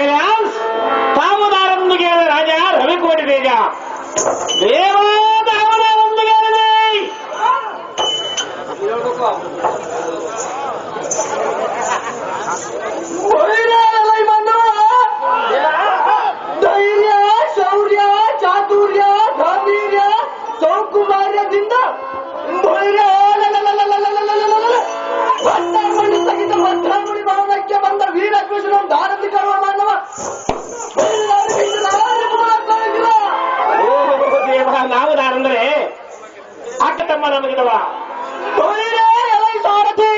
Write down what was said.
ರೈಲಾನ್ಸ್ ತಾಮದಾರೊಂದಿಗೆ ರಾಜ ರವಿಕೋಟಿ ಬೇಗ ದೇವ ತಾಮದಾರೊಂದಿಗೆ ಧೈರ್ಯ ಶೌರ್ಯ ಚಾತುರ್ಯ ಗಾಂಧೀರ್ಯ ಸೌಕುಮಾರ್ಯದಿಂದ ఒకటమ్మ నమ్మగలవా సారథి?